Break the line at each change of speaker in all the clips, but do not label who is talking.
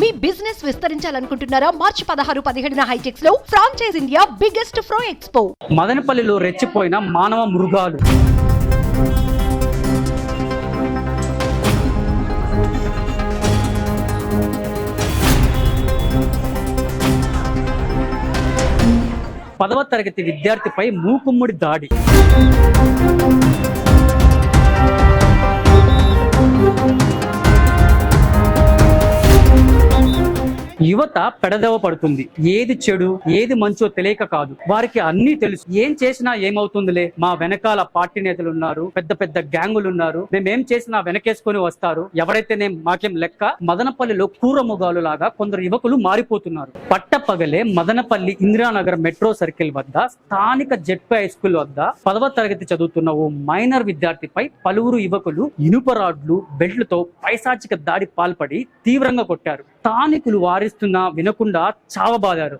మీ business విస్తరించాలనుకుంటున్నారా? మార్చి పదహారు పదిహేడున హైటెక్స్లో franchise India biggest fro expo
మదనపల్లిలో రెచ్చిపోయిన మానవ మృగాలు. పదవ తరగతి విద్యార్థిపై మూకుమ్ముడి దాడి. యువత పెడదవ పడుతుంది. ఏది చెడు ఏది మంచో తెలియక కాదు. వారికి అన్ని తెలుసు. ఏం చేసినా ఏమవుతుందిలే? మా వెనకాల పార్టీ నేతలు ఉన్నారు పెద్ద పెద్ద గ్యాంగులు ఉన్నారు. మేమేం చేసినా వెనకేసుకొని వస్తారు. ఎవరైతే మాకేం లెక్క? మదనపల్లిలో కూరముగాలు లాగా కొందరు యువకులు మారిపోతున్నారు. పట్టపగలే మదనపల్లి ఇందిరానగర్ మెట్రో సర్కిల్ వద్ద స్థానిక జెడ్పీ హై స్కూల్ వద్ద పదవ తరగతి చదువుతున్న ఓ మైనర్ విద్యార్థిపై పలువురు యువకులు ఇనుప రాడ్లు బెల్ట్లతో పైశాచిక దాడి పాల్పడి తీవ్రంగా కొట్టారు. స్థానికులు వారిస్తున్నా వినకుండా చావబాదారు.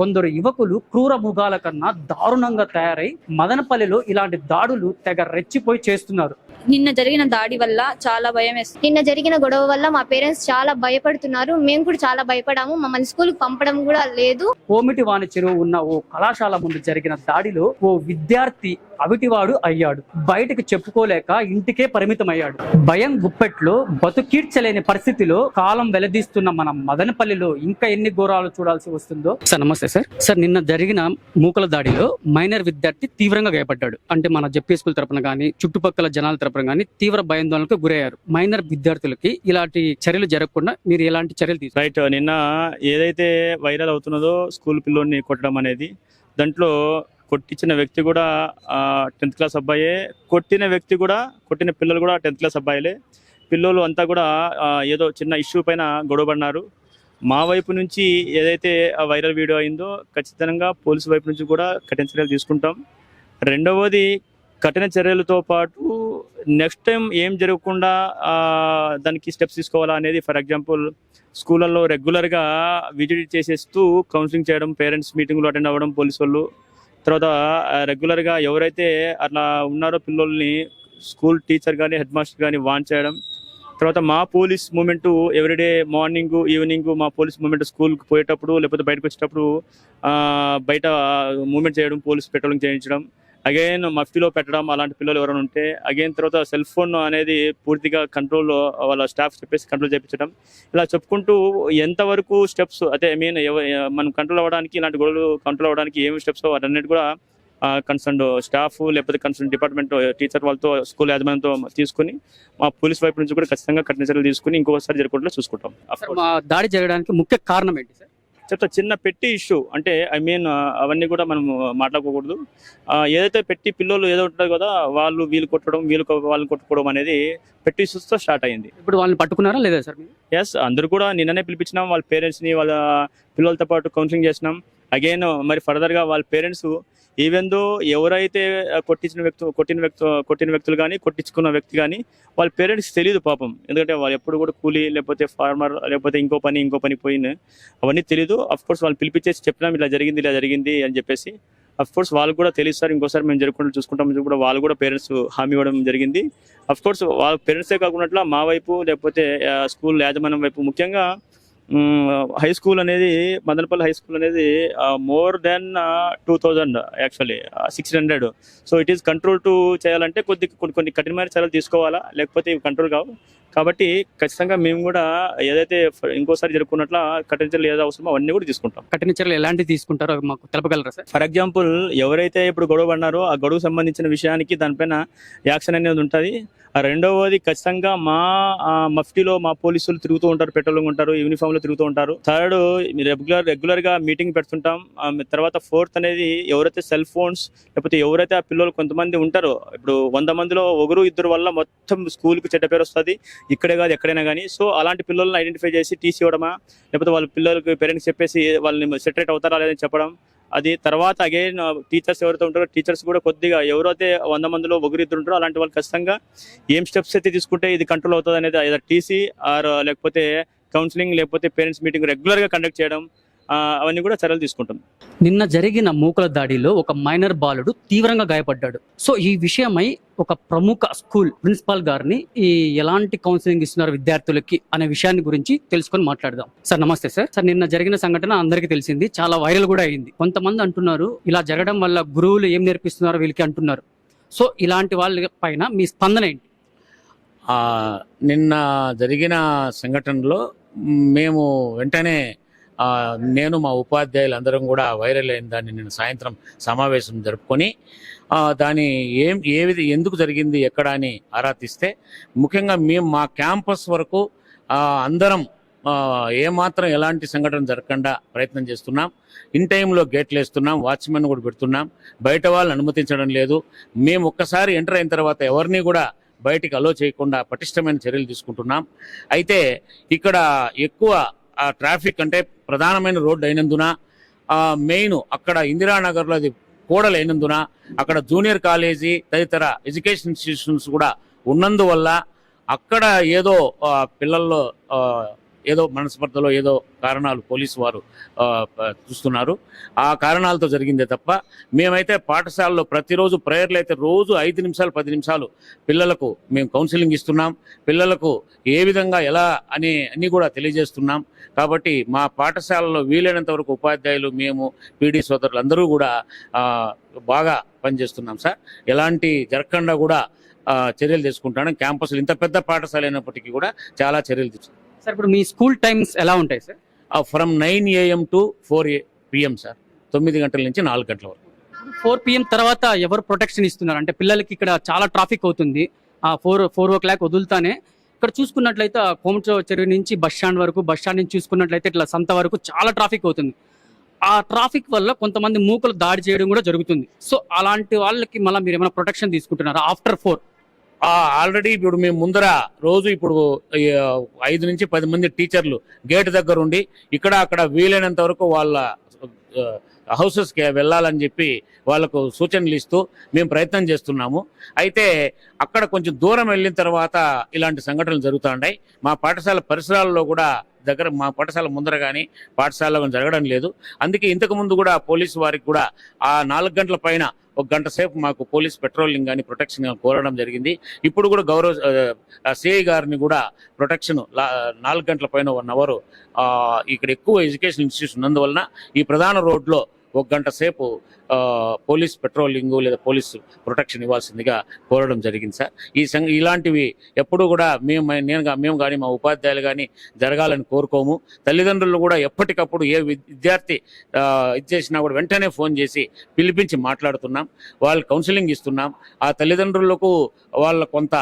కొందరు యువకులు క్రూర మృగాల కన్నా దారుణంగా తయారై మదనపల్లిలో ఇలాంటి దాడులు తెగ రెచ్చిపోయి చేస్తున్నారు.
నిన్న జరిగిన దాడి వల్ల చాలా భయం వేస్తుంది.
నిన్న జరిగిన గొడవ వల్ల మా పేరెంట్స్ చాలా భయపడుతున్నారు. మేము కూడా చాలా భయపడాము. మమ్మల్ని స్కూల్ పంపడం కూడా లేదు.
కోమిటి వాణి చెరువు ఉన్న ఓ కళాశాల ముందు జరిగిన దాడిలో ఓ విద్యార్థి అవిటివాడు అయ్యాడు. బయటకు చెప్పుకోలేక ఇంటికే పరిమితం అయ్యాడు భయం గుప్పెట్లో బతుకీడ్చలేని పరిస్థితిలో కాలం వెలదీస్తున్న మన మదనపల్లిలో ఇంకా ఎన్ని ఘోరాలు చూడాల్సి వస్తుందో. సార్ నమస్తే సార్. సార్ నిన్న జరిగిన మూకల దాడిలో మైనర్ విద్యార్థి తీవ్రంగా గాయపడ్డాడు. అంటే మన జెపీ స్కూల్ తరపున కానీ చుట్టుపక్కల జనాల తరపున కానీ తీవ్ర భయాందోళనకు గురయ్యారు. మైనర్ విద్యార్థులకి ఇలాంటి చర్యలు జరగకుండా మీరు ఎలాంటి చర్యలు తీసుకు
రైట్ నిన్న ఏదైతే వైరల్ అవుతున్నదో స్కూల్ పిల్లోని కొట్టడం అనేది దాంట్లో కొట్టించిన వ్యక్తి కూడా టెన్త్ క్లాస్ అబ్బాయే. కొట్టిన వ్యక్తి కూడా కొట్టిన పిల్లలు కూడా టెన్త్ క్లాస్ అబ్బాయిలే. పిల్లలు అంతా కూడా ఏదో చిన్న ఇష్యూ పైన గొడవపడినారు. మా వైపు నుంచి ఏదైతే ఆ వైరల్ వీడియో అయిందో ఖచ్చితంగా పోలీసు వైపు నుంచి కూడా కఠిన చర్యలు తీసుకుంటాం. రెండవది కఠిన చర్యలతో పాటు నెక్స్ట్ టైం ఏం జరగకుండా దానికి స్టెప్స్ తీసుకోవాలా అనేది ఫర్ ఎగ్జాంపుల్ స్కూళ్ళల్లో రెగ్యులర్గా విజిట్ చేసేస్తూ కౌన్సిలింగ్ చేయడం పేరెంట్స్ మీటింగ్లు అటెండ్ అవ్వడం పోలీసు వాళ్ళు. తర్వాత రెగ్యులర్గా ఎవరైతే అట్లా ఉన్నారో పిల్లల్ని స్కూల్ టీచర్ కానీ హెడ్ మాస్టర్ కానీ వాన్ చేయడం. తర్వాత మా police movement everyday morning evening మా పోలీస్ మూమెంట్ స్కూల్కి పోయేటప్పుడు లేకపోతే బయటకు వచ్చేటప్పుడు బయట మూమెంట్ చేయడం పోలీస్ పెట్రోలింగ్ చేయించడం. అగైన్ మఫ్టీలో పెట్టడం అలాంటి పిల్లలు ఎవరైనా ఉంటే అగైన్ తర్వాత సెల్ ఫోన్ అనేది పూర్తిగా కంట్రోల్ వాళ్ళ స్టాఫ్ చెప్పేసి కంట్రోల్ చేయించడం ఇలా చెప్పుకుంటూ ఎంతవరకు స్టెప్స్ అదే ఐ మీన్ మనం కంట్రోల్ అవ్వడానికి ఇలాంటి గొడవలు కంట్రోల్ అవ్వడానికి ఏమి స్టెప్స్ వాటన్నిటి కూడా కన్సర్న్ స్టాఫ్ లేకపోతే కన్సర్న్ డిపార్ట్మెంట్ టీచర్ వాళ్ళతో స్కూల్ యాజమాన్యంతో తీసుకుని మా పోలీస్ వైపు నుంచి కూడా ఖచ్చితంగా కఠిన చర్యలు తీసుకుని ఇంకొకసారి జరగకుండా చూసుకుంటాం.
దాడి జరగడానికి ముఖ్య కారణం ఏంటి సార్?
చెప్తా చిన్న పెట్టి ఇష్యూ అంటే ఐ మీన్ అవన్నీ కూడా మనం మాట్లాడుకోకూడదు. ఏదైతే పెట్టి పిల్లలు ఏదో ఉంటారు కదా వాళ్ళు వీళ్ళు కొట్టడం వీళ్ళు వాళ్ళని కొట్టుకోవడం అనేది పెట్టి ఇష్యూస్తో స్టార్ట్ అయింది.
ఇప్పుడు వాళ్ళని పట్టుకున్నారా లేదా సార్
ఎస్ అందరూ కూడా నిన్ననే పిలిపించినాం వాళ్ళ పేరెంట్స్ని వాళ్ళ పిల్లలతో పాటు కౌన్సిలింగ్ చేసినాం. అగైన్ మరి ఫర్దర్గా వాళ్ళ పేరెంట్స్ ఈవెన్ దో ఎవరైతే కొట్టించిన వ్యక్తు కొట్టిన వ్యక్తు కొట్టిన వ్యక్తులు కానీ కొట్టించుకున్న వ్యక్తి కానీ వాళ్ళ పేరెంట్స్ తెలియదు పాపం. ఎందుకంటే వాళ్ళు ఎప్పుడు కూడా కూలీ లేకపోతే ఫార్మర్ లేకపోతే ఇంకో పని ఇంకో పని పోయిన అవన్నీ తెలియదు అఫ్ కోర్స్ వాళ్ళు పిలిపించేసి చెప్పినాం ఇలా జరిగింది ఇలా జరిగింది అని చెప్పేసి అఫ్ కోర్స్ వాళ్ళు కూడా తెలుసు సార్ ఇంకోసారి మేము జరుపుకుంటూ చూసుకుంటాం కూడా వాళ్ళు కూడా పేరెంట్స్ హామీ ఇవ్వడం జరిగింది. అఫ్ కోర్స్ వాళ్ళ పేరెంట్సే కాకుండా మా వైపు లేకపోతే స్కూల్ యాజమాన్యం వైపు ముఖ్యంగా హై స్కూల్ అనేది మదనపల్లి హై స్కూల్ అనేది more than two thousand actually six hundred so it is control to చేయాలంటే కొద్ది కొన్ని కొన్ని కఠినమైన చర్యలు తీసుకోవాలా? లేకపోతే ఇవి కంట్రోల్ కావు? కాబట్టి ఖచ్చితంగా మేము కూడా ఏదైతే ఇంకోసారి జరుపుకున్నట్ల కఠిన చర్యలు ఏదో అవసరమో అవన్నీ కూడా తీసుకుంటాం.
కఠిన చర్యలు ఎలాంటివి తీసుకుంటారో మాకు తెలపగలరా సార్?
ఫర్ ఎగ్జాంపుల్ ఎవరైతే ఇప్పుడు గొడవ పడినారో ఆ గొడవకు సంబంధించిన విషయానికి దానిపైన యాక్షన్ అనేది ఉంటుంది. ఆ రెండవది ఖచ్చితంగా మా మఫ్టీలో మా పోలీసులు తిరుగుతూ ఉంటారు పెట్రోలింగ్ ఉంటారు యూనిఫామ్లో తిరుగుతూ ఉంటారు. థర్డ్ రెగ్యులర్ రెగ్యులర్గా మీటింగ్ పెడుతుంటాం. తర్వాత ఫోర్త్ అనేది ఎవరైతే సెల్ ఫోన్స్ లేకపోతే ఎవరైతే ఆ పిల్లలు కొంతమంది ఉంటారో ఇప్పుడు వంద మందిలో ఒకరు ఇద్దరు వల్ల మొత్తం స్కూల్కు చెడ్డ పేరు వస్తుంది. ఇక్కడే కాదు ఎక్కడైనా కానీ. సో అలాంటి పిల్లల్ని ఐడెంటిఫై చేసి టీసీ ఇవ్వడమా? లేకపోతే వాళ్ళ పిల్లలకి పేరెంట్స్ చెప్పేసి వాళ్ళని సెటరేట్ అవుతారా లేదని చెప్పడం. అది తర్వాత అగైన్ టీచర్స్ ఎవరైతే ఉంటారో టీచర్స్ కూడా కొద్దిగా ఎవరైతే వంద మందిలో ఒకరిద్దరు ఉంటారో అలాంటి వాళ్ళు ఖచ్చితంగా ఏం స్టెప్స్ అయితే తీసుకుంటే ఇది కంట్రోల్ అవుతుంది అనేది ఏదో టీసీ ఆర్ లేకపోతే కౌన్సిలింగ్ లేకపోతే పేరెంట్స్ మీటింగ్ రెగ్యులర్గా కండక్ట్ చేయడం. అవన్నీ కూడా చర్యలు తీసుకుంటాం
నిన్న జరిగిన మూకల దాడిలో ఒక మైనర్ బాలుడు తీవ్రంగా గాయపడ్డాడు. సో ఈ విషయమై ఒక ప్రముఖ స్కూల్ ప్రిన్సిపాల్ గారిని ఈ ఎలాంటి కౌన్సిలింగ్ ఇస్తున్నారు విద్యార్థులకి అనే విషయాన్ని గురించి తెలుసుకొని మాట్లాడదాం. సార్ నమస్తే సార్. సార్ నిన్న జరిగిన సంఘటన అందరికీ తెలిసింది. చాలా వైరల్ కూడా అయింది. కొంతమంది అంటున్నారు ఇలా జరగడం వల్ల గురువులు ఏం నేర్పిస్తున్నారో వీళ్ళకి అంటున్నారు. సో ఇలాంటి వాళ్ళ పైన మీ స్పందన ఏంటి?
ఆ, నిన్న జరిగిన సంఘటనలో మేము వెంటనే నేను మా ఉపాధ్యాయులు అందరం కూడా వైరల్ అయిన దాన్ని నేను సాయంత్రం సమావేశం జరుపుకొని దాని ఏం ఏ విధ ఎందుకు జరిగింది ఎక్కడ అని ఆరా తీస్తే ముఖ్యంగా మేము మా క్యాంపస్ వరకు అందరం ఏమాత్రం ఎలాంటి సంఘటన జరగకుండా ప్రయత్నం చేస్తున్నాం. ఇన్ టైంలో గేట్లు వేస్తున్నాం వాచ్మెన్ కూడా పెడుతున్నాం. బయట వాళ్ళని అనుమతించడం లేదు. మేము ఒక్కసారి ఎంటర్ అయిన తర్వాత ఎవరిని కూడా బయటికి అలో చేయకుండా పటిష్టమైన చర్యలు తీసుకుంటున్నాం. అయితే ఇక్కడ ఎక్కువ ట్రాఫిక్ అంటే ప్రధానమైన రోడ్డు అయినందున మెయిన్ అక్కడ ఇందిరానగర్లో అది కూడలు అయినందున అక్కడ జూనియర్ కాలేజీ తదితర ఎడ్యుకేషన్ ఇన్స్టిట్యూషన్స్ కూడా ఉన్నందువల్ల అక్కడ ఏదో పిల్లల్లో ఏదో మనస్పర్ధలో ఏదో కారణాలు పోలీసు వారు చూస్తున్నారు. ఆ కారణాలతో జరిగిందే తప్ప మేమైతే పాఠశాలలో ప్రతిరోజు ప్రేయర్లు అయితే రోజు ఐదు నిమిషాలు పది నిమిషాలు పిల్లలకు మేము కౌన్సిలింగ్ ఇస్తున్నాం. పిల్లలకు ఏ విధంగా ఎలా అని అన్నీ కూడా తెలియజేస్తున్నాం. కాబట్టి మా పాఠశాలలో వీలైనంత వరకు ఉపాధ్యాయులు మేము పీడీ సోదరులు అందరూ కూడా బాగా పనిచేస్తున్నాం సార్. ఎలాంటి జరగకుండా కూడా చర్యలు తీసుకుంటాను. క్యాంపస్లు ఇంత పెద్ద పాఠశాల అయినప్పటికీ కూడా చాలా చర్యలు తీసుకుంటాం
సార్ ఇప్పుడు మీ స్కూల్ టైమ్స్ ఎలా ఉంటాయి sir?
From nine AM to four PM sir తొమ్మిది గంటల నుంచి నాలుగు గంటల వరకు.
ఫోర్ పిఎం తర్వాత ఎవరు ప్రొటెక్షన్ ఇస్తున్నారు? అంటే పిల్లలకి ఇక్కడ చాలా ట్రాఫిక్ అవుతుంది. ఆ ఫోర్ ఫోర్ ఓ క్లాక్ వదులుతానే. ఇక్కడ చూసుకున్నట్లయితే ఆ కోమట చెరువు నుంచి బస్ స్టాండ్ వరకు బస్ స్టాండ్ నుంచి చూసుకున్నట్లయితే ఇట్లా సంత వరకు చాలా ట్రాఫిక్ అవుతుంది. ఆ ట్రాఫిక్ వల్ల కొంతమంది మూకలు దాడి చేయడం కూడా జరుగుతుంది. సో అలాంటి వాళ్ళకి మళ్ళీ మీరు ఏమైనా ప్రొటెక్షన్ తీసుకుంటున్నారా? ఆఫ్టర్ ఫోర్
ఆల్రెడీ ఇప్పుడు మేము ముందర రోజు ఇప్పుడు ఐదు నుంచి పది మంది టీచర్లు గేట్ దగ్గర ఉండి ఇక్కడ అక్కడ వీలైనంత వరకు వాళ్ళ హౌసెస్కి వెళ్ళాలని చెప్పి వాళ్ళకు సూచనలు ఇస్తూ మేము ప్రయత్నం చేస్తున్నాము. అయితే అక్కడ కొంచెం దూరం వెళ్ళిన తర్వాత ఇలాంటి సంఘటనలు జరుగుతూ మా పాఠశాల పరిసరాల్లో కూడా దగ్గర మా పాఠశాల ముందర కానీ పాఠశాలలో కానీ జరగడం లేదు. అందుకే ఇంతకు ముందు కూడా పోలీసు వారికి కూడా ఆ నాలుగు గంటల పైన ఒక గంట సేపు మాకు పోలీస్ పెట్రోలింగ్ కానీ ప్రొటెక్షన్ కానీ కోరడం జరిగింది. ఇప్పుడు కూడా గౌరవ సిఐ గారిని కూడా ప్రొటెక్షన్ నాలుగు గంటల పైన వన్ అవర్ ఇక్కడ ఎక్కువ ఎడ్యుకేషన్ ఇన్స్టిట్యూషన్ ఉన్నందువలన ఈ ప్రధాన రోడ్లో ఒక గంట సేపు పోలీస్ పెట్రోలింగ్ లేదా పోలీస్ ప్రొటెక్షన్ ఇవ్వాల్సిందిగా కోరడం జరిగింది సార్. ఈ సంఘ ఇలాంటివి ఎప్పుడూ కూడా మేము నేను మేము కానీ మా ఉపాధ్యాయులు కానీ జరగాలని కోరుకోము. తల్లిదండ్రులు కూడా ఎప్పటికప్పుడు ఏ విద్యార్థి ఇది చేసినా కూడా వెంటనే ఫోన్ చేసి పిలిపించి మాట్లాడుతున్నాం. వాళ్ళు కౌన్సిలింగ్ ఇస్తున్నాం. ఆ తల్లిదండ్రులకు వాళ్ళ కొంత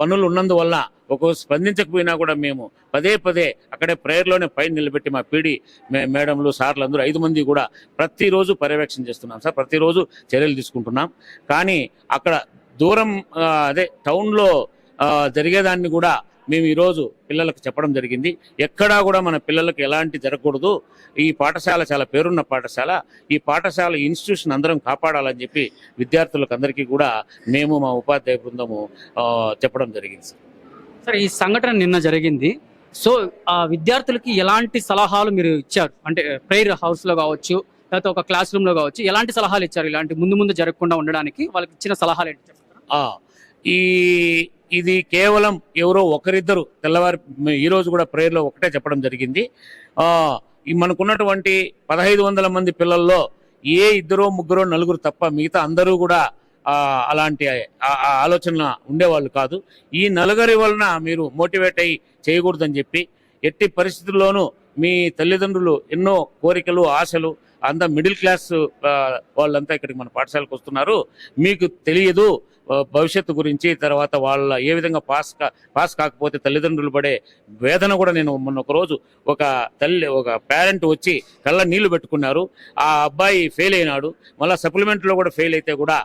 పనులు ఉన్నందువల్ల ఒక స్పందించకపోయినా కూడా మేము పదే పదే అక్కడే ప్రేయర్లోనే పైన నిలబెట్టి మా పీడి మేడంలు సార్లు అందరూ ఐదు మంది కూడా ప్రతిరోజు పర్యవేక్షణ చేస్తున్నాం సార్. ప్రతిరోజు చర్యలు తీసుకుంటున్నాం. కానీ అక్కడ దూరం అదే టౌన్లో జరిగేదాన్ని కూడా మేము ఈరోజు పిల్లలకు చెప్పడం జరిగింది. ఎక్కడా కూడా మన పిల్లలకు ఎలాంటి జరగకూడదు. ఈ పాఠశాల చాలా పేరున్న పాఠశాల. ఈ పాఠశాల ఇన్స్టిట్యూషన్ అందరం కాపాడాలని చెప్పి విద్యార్థులకు అందరికీ కూడా మేము మా ఉపాధ్యాయ బృందము చెప్పడం జరిగింది సార్.
సార్ ఈ సంఘటన నిన్న జరిగింది. సో ఆ విద్యార్థులకి ఎలాంటి సలహాలు మీరు ఇచ్చారు? అంటే ప్రేయర్ హౌస్లో కావచ్చు లేకపోతే ఒక క్లాస్ రూమ్లో కావచ్చు ఎలాంటి సలహాలు ఇచ్చారు? ఇలాంటి ముందు ముందు జరగకుండా ఉండడానికి వాళ్ళకి ఇచ్చిన సలహాలు ఏంటి?
ఈ ఇది కేవలం ఎవరో ఒకరిద్దరు తెల్లవారి ఈరోజు కూడా ప్రేయర్లో ఒకటే చెప్పడం జరిగింది. మనకున్నటువంటి పదహైదు వందల మంది పిల్లల్లో ఏ ఇద్దరో ముగ్గురో నలుగురు తప్ప మిగతా అందరూ కూడా అలాంటి ఆలోచన ఉండేవాళ్ళు కాదు. ఈ నలుగురి వలన మీరు మోటివేట్ అయ్యి చేయకూడదని చెప్పి ఎట్టి పరిస్థితుల్లోనూ మీ తల్లిదండ్రులు ఎన్నో కోరికలు ఆశలు అంతా మిడిల్ క్లాస్ వాళ్ళంతా ఇక్కడికి మన పాఠశాలకు వస్తున్నారు. మీకు తెలియదు భవిష్యత్తు గురించి తర్వాత వాళ్ళ ఏ విధంగా పాస్ కా పాస్ కాకపోతే తల్లిదండ్రులు పడే వేదన కూడా నేను మొన్న ఒకరోజు ఒక తల్లి ఒక పేరెంట్ వచ్చి కళ్ళ నీళ్ళు పెట్టుకున్నారు. ఆ అబ్బాయి ఫెయిల్ అయినాడు. మళ్ళీ సప్లిమెంట్లో కూడా ఫెయిల్ అయితే కూడా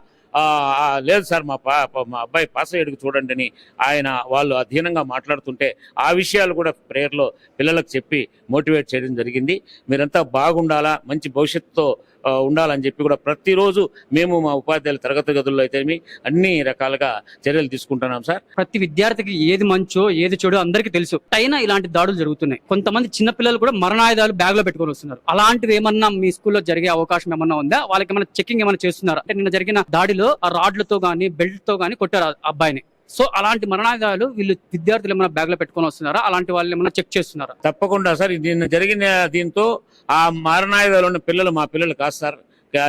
లేదు సార్ మా పా మా అబ్బాయి పాస్ అయ్యేడుకు చూడండి అని ఆయన వాళ్ళు అధీనంగా మాట్లాడుతుంటే ఆ విషయాలు కూడా ప్రేయర్లో పిల్లలకు చెప్పి మోటివేట్ చేయడం జరిగింది. మీరంతా బాగుండాలా? మంచి భవిష్యత్తుతో ఉండాలని చెప్పి కూడా ప్రతిరోజు మేము మా ఉపాధ్యాయుల తరగతి గదుల్లో అయితే అన్ని రకాలుగా చర్యలు తీసుకుంటున్నాం సార్.
ప్రతి విద్యార్థికి ఏది మంచో ఏది చెడు అందరికీ తెలుసు. అయినా ఇలాంటి దాడులు జరుగుతున్నాయి. కొంతమంది చిన్న పిల్లలు కూడా మరణాయుధాలు బ్యాగ్లో పెట్టుకొని వస్తున్నారు. అలాంటివి ఏమన్నా మీ స్కూల్లో జరిగే అవకాశం ఏమన్నా ఉందా? వాళ్ళకి ఏమైనా చెకింగ్ ఏమైనా చేస్తున్నారా? అంటే నిన్న జరిగిన దాడిలో ఆ రాడ్లతో గానీ బెల్ట్తో గానీ కొట్టారు అబ్బాయిని. సో అలాంటి మరణాయుధాలు వీళ్ళు విద్యార్థులు ఏమైనా బ్యాగ్లో పెట్టుకొని వస్తున్నారా? అలాంటి వాళ్ళు ఏమైనా చెక్ చేస్తున్నారా?
తప్పకుండా సార్ దీన్ని జరిగిన దీంతో ఆ మారణాయుధాలు ఉన్న పిల్లలు మా పిల్లలు కాదు సార్.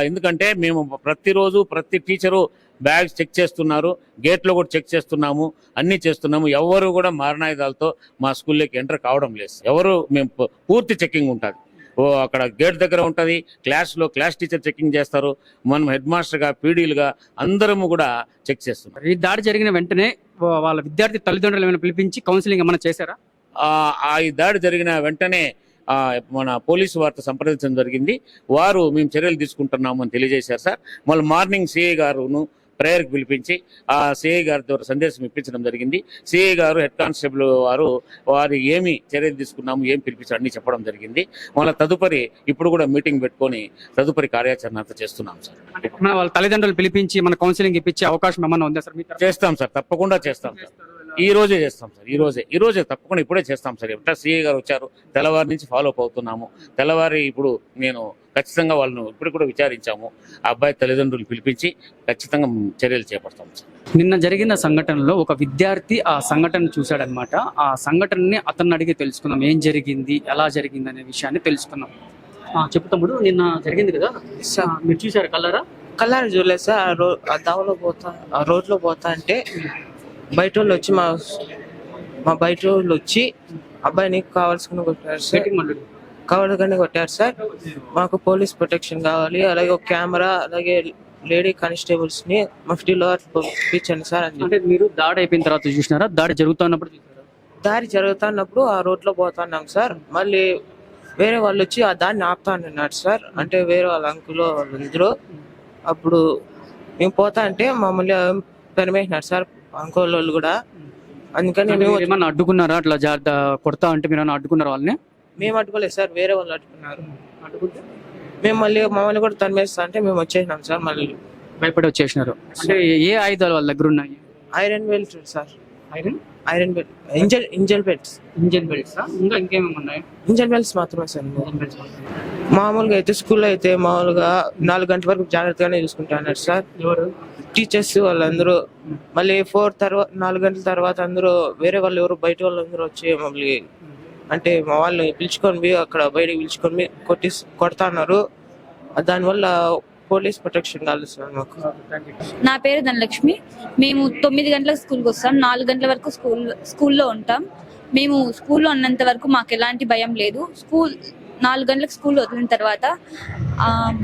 ఎందుకంటే మేము ప్రతిరోజు ప్రతి టీచరు బ్యాగ్స్ చెక్ చేస్తున్నారు గేట్లో కూడా చెక్ చేస్తున్నాము అన్ని చేస్తున్నాము. ఎవరు కూడా మారణాయుధాలతో మా స్కూల్లోకి ఎంటర్ కావడం లేదు ఎవరు మేము పూర్తి చెక్కింగ్ ఉంటుంది. అక్కడ గేట్ దగ్గర ఉంటుంది. క్లాస్లో క్లాస్ టీచర్ చెక్కింగ్ చేస్తారు. మనం హెడ్ మాస్టర్గా పీడీలుగా అందరము కూడా చెక్ చేస్తున్నాం.
ఈ దాడి జరిగిన వెంటనే వాళ్ళ విద్యార్థి తల్లిదండ్రులు ఏమైనా పిలిపించి కౌన్సిలింగ్ ఏమైనా చేశారా?
ఈ దాడి జరిగిన వెంటనే ఆ మన పోలీసు వారితో సంప్రదించడం జరిగింది. వారు మేము చర్యలు తీసుకుంటున్నాము అని తెలియజేశారు సార్. మళ్ళీ మార్నింగ్ సిఐ గారును ప్రేయర్కి పిలిపించి ఆ సిఐ గారి ద్వారా సందేశం ఇప్పించడం జరిగింది. సిఐ గారు హెడ్ కానిస్టేబుల్ వారు వారు ఏమి చర్యలు తీసుకున్నాము ఏం పిలిపించారు అన్ని చెప్పడం జరిగింది. మళ్ళీ తదుపరి ఇప్పుడు కూడా మీటింగ్ పెట్టుకొని తదుపరి కార్యాచరణ అంతా చేస్తున్నాం సార్.
వాళ్ళ తల్లిదండ్రులు పిలిపించి మన కౌన్సిలింగ్ ఇప్పించే అవకాశం ఏమన్నా ఉందా సార్?
చేస్తాం సార్ తప్పకుండా చేస్తాం సార్. ఈ రోజే చేస్తాం సార్ ఈ రోజే ఈ రోజే తప్పకుండా ఇప్పుడే చేస్తాం సార్. ఎట్లా సిఏ గారు వచ్చారు తెల్లవారి నుంచి ఫాలో అప్ అవుతున్నాము. తెల్లవారి ఇప్పుడు నేను ఖచ్చితంగా వాళ్ళను ఇప్పుడు కూడా విచారించాము. ఆ అబ్బాయి తల్లిదండ్రులు పిలిపించి ఖచ్చితంగా చర్యలు చేపడతాం
నిన్న జరిగిన సంఘటనలో ఒక విద్యార్థి ఆ సంఘటన చూశాడనమాట ఆ సంఘటనని అతన్ని అడిగి తెలుసుకున్నాం. ఏం జరిగింది? ఎలా జరిగింది అనే విషయాన్ని తెలుసుకున్నాం. ఆ, చెప్పు తమ్ముడు నిన్న జరిగింది కదా? మీరు చూసారు కలరా
కలర్ చూడలేదు సార్. ఆ రో ఆ దావలో పోతా ఆ రోడ్లో పోతా అంటే బయట వాళ్ళు వచ్చి మా మా బయట వాళ్ళు వచ్చి అబ్బాయిని కావాల్సుకుని కొట్టారు సార్. కావాలని కొట్టారు సార్. మాకు పోలీస్ ప్రొటెక్షన్ కావాలి. అలాగే ఒక కెమెరా అలాగే లేడీ కానిస్టేబుల్స్ని మఫ్టీలో పంపించండి సార్ అని.
అంటే మీరు దాడి అయిపోయిన తర్వాత చూసినారా? దాడి జరుగుతున్నప్పుడు
దారి జరుగుతున్నప్పుడు ఆ రోడ్లో పోతున్నాం సార్. మళ్ళీ వేరే వాళ్ళు వచ్చి ఆ దాన్ని ఆపుతా అన్నారు సార్. అంటే వేరే వాళ్ళ అంకుల్ వాళ్ళందరూ అప్పుడు మేము పోతా అంటే మమ్మల్ని పెరమేసినారు సార్ అంకుల్ వాళ్ళు కూడా. అందుకని మేము
ఏమన్నా అడ్డుకున్నారా? అట్లా జాగ్రత్త కొడతా అంటే మీరు అడ్డుకున్నారా వాళ్ళని?
మేము అడ్డుకోలేదు సార్ వేరే వాళ్ళు అడ్డుకున్నారు మేము మళ్ళీ మమ్మల్ని కూడా తరిమేస్తా అంటే మేము వచ్చేసినాం సార్ మళ్ళీ.
భయపడి వచ్చేసినారు. అంటే ఏ ఆయుధాలు వాళ్ళ దగ్గర ఉన్నాయి?
Iron belt sir.
Iron?
Iron belt. Engine engine belts.
Engine belts ఇంకా ఇంకేమేమి ఉన్నాయి?
ఇంజన్ బెల్ట్స్ మాత్రమే సార్.
ఇంజన్ బెల్ట్స్
మామూలుగా అయితే స్కూల్లో అయితే మామూలుగా నాలుగు గంటల వరకు జాగ్రత్తగానే చూసుకుంటా అన్నారు సార్.
ఎవరు?
టీచర్స్ వాళ్ళందరూ మళ్ళీ ఫోర్ తర్వాత నాలుగు గంటల తర్వాత అందరూ వేరే వాళ్ళు ఎవరు బయట వాళ్ళందరూ వచ్చి మమ్మల్ని అంటే మా వాళ్ళని పిలుచుకొని పోయి అక్కడ బయటకు పిలుచుకొని పోయి కొట్టి కొడతాన్నారు దానివల్ల పోలీస్ ప్రొటెక్షన్ కావాలి సార్ మాకు.
నా పేరు ధనలక్ష్మి. మేము తొమ్మిది గంటలకు స్కూల్కి వస్తాం. నాలుగు గంటల వరకు స్కూల్ స్కూల్లో ఉంటాం. మేము స్కూల్లో ఉన్నంత వరకు మాకు ఎలాంటి భయం లేదు. స్కూల్ నాలుగు గంటలకు స్కూల్ వదిలిన తర్వాత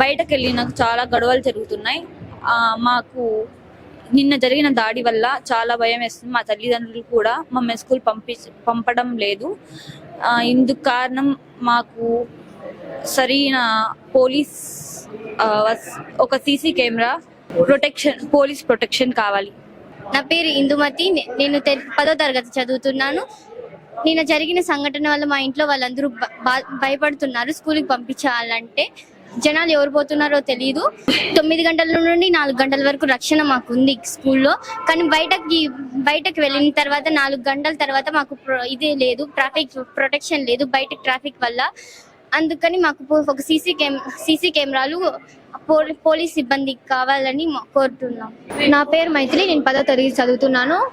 బయటకు వెళ్ళి నాకు చాలా గొడవలు జరుగుతున్నాయి. మాకు నిన్న జరిగిన దాడి వల్ల చాలా భయం వేస్తుంది. మా తల్లిదండ్రులు కూడా మమ్మల్ని స్కూల్ పంపి పంపడం లేదు. ఇందుకు కారణం మాకు సరైన పోలీస్ ఒక CC camera protection police protection కావాలి.
నా పేరు ఇందుమతి. నేను తె- పదో తరగతి చదువుతున్నాను. నిన్న జరిగిన సంఘటన వల్ల మా ఇంట్లో వాళ్ళందరూ బా- భయపడుతున్నారు. స్కూల్కి పంపించాలంటే జనాలు ఎవరు పోతున్నారో తెలియదు తొమ్మిది గంటల నుండి నాలుగు గంటల వరకు రక్షణ మాకు ఉంది స్కూల్లో. కానీ బయటకి బయటకు వెళ్ళిన తర్వాత నాలుగు గంటల తర్వాత మాకు ఇదే లేదు ట్రాఫిక్ ప్రొటెక్షన్ లేదు బయట ట్రాఫిక్ వల్ల. అందుకని మాకు ఒక సీసీ కెమ్ సీసీ కెమెరాలు పోలీ- పోలీస్ సిబ్బంది కావాలని కోరుతున్నాం. నా పేరు మైథిలి నేను పదో తరగతి చదువుతున్నాను.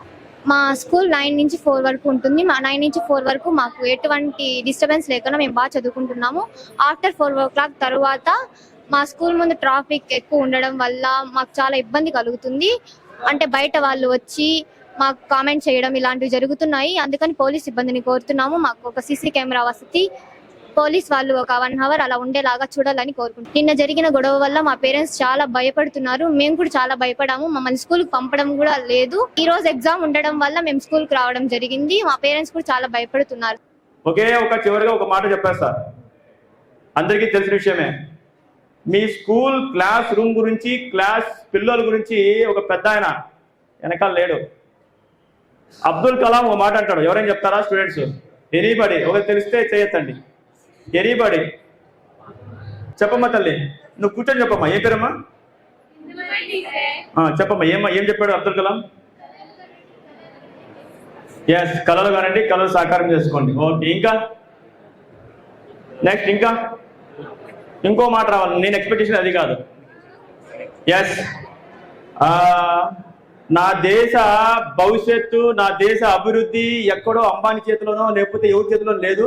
మా స్కూల్ నైన్ నుంచి ఫోర్ వరకు ఉంటుంది. మా నైన్ నుంచి ఫోర్ వరకు మాకు ఎటువంటి డిస్టర్బెన్స్ లేకుండా మేము బాగా చదువుకుంటున్నాము. ఆఫ్టర్ ఫోర్ ఓ క్లాక్ తర్వాత మా స్కూల్ ముందు ట్రాఫిక్ ఎక్కువ ఉండడం వల్ల మాకు చాలా ఇబ్బంది కలుగుతుంది. అంటే బయట వాళ్ళు వచ్చి మాకు కామెంట్ చేయడం ఇలాంటివి జరుగుతున్నాయి. అందుకని పోలీస్ సిబ్బందిని కోరుతున్నాము. మాకు ఒక సీసీ కెమెరా వసతి పోలీస్ వాళ్ళు ఒక వన్ అవర్ అలా ఉండేలాగా చూడాలని కోరుకుంటున్నాం. నిన్న జరిగిన గొడవ వల్ల మా పేరెంట్స్ చాలా భయపడుతున్నారు. మేము కూడా చాలా భయపడాము. మమ్మల్ని స్కూల్ పంపడం కూడా లేదు. ఈ రోజు ఎగ్జామ్ ఉండడం వల్ల మేము స్కూల్కు రావడం జరిగింది. మా పేరెంట్స్ కూడా చాలా భయపడుతున్నారు.
ఒకే ఒక చివరిగా ఒక మాట చెప్పేస్తా అందరికీ తెలిసిన విషయమే.
మీ స్కూల్ క్లాస్ రూమ్ గురించి క్లాస్ పిల్లల గురించి ఒక పెద్ద ఆయన వెనకాల లేడు. అబ్దుల్ కలాం ఒక మాట అంటాడు. ఎవరైనా చెప్తారా స్టూడెంట్స్ ఎనీబడి ఒకరు తెలిస్తే చేయొద్దండి. ఎనీబడి చెప్పమ్మా తల్లి నువ్వు కూర్చొని చెప్పమ్మా ఏం పేరమ్మా? చెప్పమ్మా ఏమ్మా ఏం చెప్పాడు అబ్దుల్ కలాం? ఎస్ కళలు కానండి కళలు సాకారం చేసుకోండి. ఓకే ఇంకా? నెక్స్ట్ ఇంకా? ఇంకో మాట రావాలి నేను ఎక్స్పెక్టేషన్ అది కాదు. ఎస్ నా దేశ భవిష్యత్తు నా దేశ అభివృద్ధి ఎక్కడో అంబానీ చేతిలోనో లేకపోతే ఎవరి చేతిలో లేదు.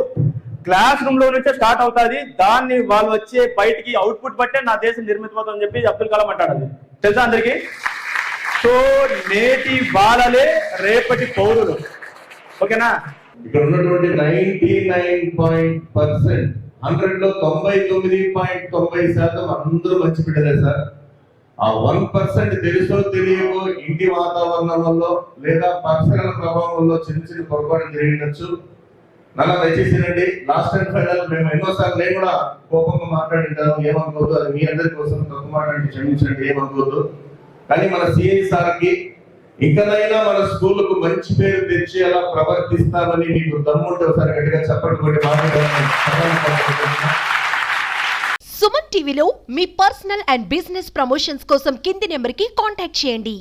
క్లాస్ రూమ్లో నుంచే స్టార్ట్ అవుతుంది. దాన్ని వాళ్ళు వచ్చే బయటికి అవుట్పుట్ బట్టే నా దేశం నిర్మితమవుతుందని చెప్పి అబ్దుల్ కలాం అంటాడు అది తెలుసా అందరికి? సో నేటి బాలలే రేపటి పౌరులు. ఓకేనా?
ఇక్కడ ఉన్నటువంటి నైన్టీ నైన్ పాయింట్ పర్సెంట్ హండ్రెడ్లో తొంభై తొమ్మిది పాయింట్ తొంభై శాతం అందరూ మంచి బిడ్డలే సార్. ఆ వన్ పర్సెంట్ తెలుసో తెలియవో ఇంటి వాతావరణంలో లేదా పర్సనల్ ప్రభావంలో చిన్న చిన్న పొరపాటు జరిగినచ్చు నల్ల దయచేసినండి. లాస్ట్ అండ్ ఫైనల్ మేము ఎన్నోసార్లు నేను కూడా కోపంగా మాట్లాడింటాను. ఏమనుకోవద్దు అది మీ అందరి కోసం తప్పు మాట్లాడి క్షమించండి. ఏమనుకోవద్దు కానీ మన సిఐ సార్కి ఇకనైనా మన స్కూళ్ళకు మంచి పేరు తెచ్చి అలా ప్రవర్తిస్తామని మీకు దమ్ముంటే ఒకసారి గట్టిగా చెప్పండి.
సుమన్ టీవీలో మీ పర్సనల్ అండ్ బిజినెస్ ప్రమోషన్స్ కోసం కింది నెంబర్కి కాంటాక్ట్ చేయండి.